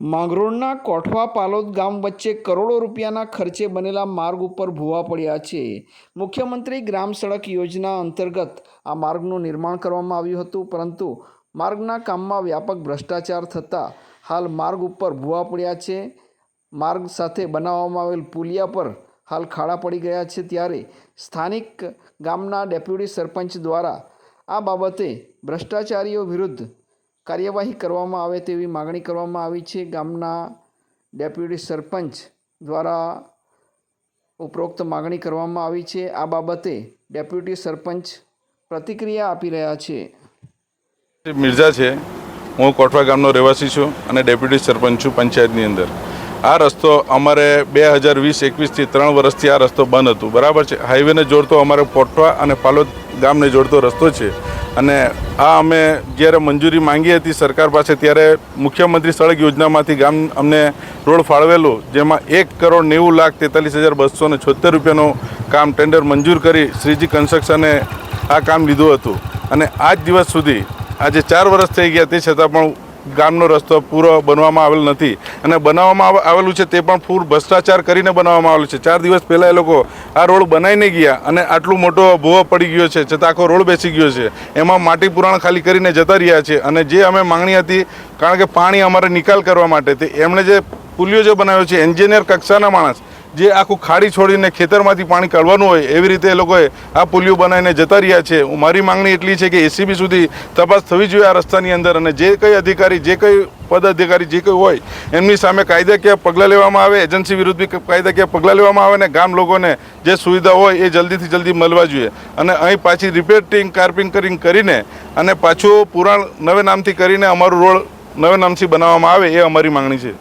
માંગરોળના કોઠવા પાલોદ ગામ વચ્ચે કરોડો રૂપિયાના ખર્ચે બનેલા માર્ગ ઉપર ભૂવા પડ્યા છે. મુખ્યમંત્રી ગ્રામ સડક યોજના અંતર્ગત આ માર્ગનું નિર્માણ કરવામાં આવ્યું હતું, પરંતુ માર્ગના કામમાં વ્યાપક ભ્રષ્ટાચાર થતાં હાલ માર્ગ ઉપર ભૂવા પડ્યા છે. માર્ગ સાથે બનાવવામાં આવેલ પુલિયા પર હાલ ખાડા પડી ગયા છે ત્યારે સ્થાનિક ગામના ડેપ્યુટી સરપંચ દ્વારા આ બાબતે ભ્રષ્ટાચારીઓ વિરુદ્ધ કાર્યવાહી કરવામાં આવે તેવી માગણી કરવામાં આવી છે. ગામના ડેપ્યુટી સરપંચ દ્વારા ઉપરોક્ત માગણી કરવામાં આવી છે. આ બાબતે ડેપ્યુટી સરપંચ પ્રતિક્રિયા આપી રહ્યા છે. મિર્ઝા છે, હું કોટવા ગામનો રહેવાસી છું અને ડેપ્યુટી સરપંચ છું પંચાયતની અંદર. આ રસ્તો અમારે બે હજાર વીસ એકવીસથી ત્રણ વર્ષથી આ રસ્તો બંધ હતું. બરાબર છે? હાઈવેને જોડતો અમારે કોટવા અને પાલોદ ગામને જોડતો રસ્તો છે. અને આ અમે જ્યારે મંજૂરી માંગી હતી સરકાર પાસે ત્યારે મુખ્યમંત્રી સડક યોજનામાંથી ગામ અમને રોડ ફાળવેલું, જેમાં એક કરોડ નેવું લાખ તેતાલીસ હજાર બસો ને છોતેર રૂપિયાનું કામ ટેન્ડર મંજૂર કરી શ્રીજી કન્સ્ટ્રક્શને આ કામ લીધું હતું. અને આજ દિવસ સુધી, આજે ચાર વર્ષ થઈ ગયા તે છતાં પણ ગામનો રસ્તો પૂરો બનવામાં આવેલ નથી. અને બનાવવામાં આવ- આવેલું છે તે પણ પૂર ભ્રષ્ટાચાર કરીને બનાવવામાં આવેલું છે. ચાર દિવસ પહેલાં એ લોકો આ રોડ બનાવીને ગયા અને આટલું મોટો ભૂવો પડી ગયો છે, છતાં આખો રોડ બેસી ગયો છે. એમાં માટી પુરાણ ખાલી કરીને જતા રહ્યા છે અને જે અમે માંગણી હતી, કારણ કે પાણી અમારે નિકાલ કરવા માટે તે એમણે જે પુલિયો જે બનાવ્યો છે, એન્જિનિયર કક્ષાના માણસ જે આખું ખાડી છોડીને ખેતરમાંથી પાણી કાઢવાનું હોય એવી રીતે એ લોકોએ આ પુલિયો બનાવીને જતા રહ્યા છે. મારી માંગણી એટલી છે કે એસીબી સુધી તપાસ થવી જોઈએ આ રસ્તાની અંદર અને જે કંઈ અધિકારી, જે કંઈ પદ અધિકારી જે કંઈ હોય એમની સામે કાયદાકીય પગલાં લેવામાં આવે, એજન્સી વિરુદ્ધ બી કાયદાકીય પગલાં લેવામાં આવે અને ગામ લોકોને જે સુવિધા હોય એ જલ્દીથી જલ્દી મળવા જોઈએ. અને અહીં પાછી રિપેરિંગ કાર્પિંગ કરીને અને પાછું પુરાણ નવે નામથી કરીને અમારું રોડ નવે નામથી બનાવવામાં આવે એ અમારી માંગણી છે.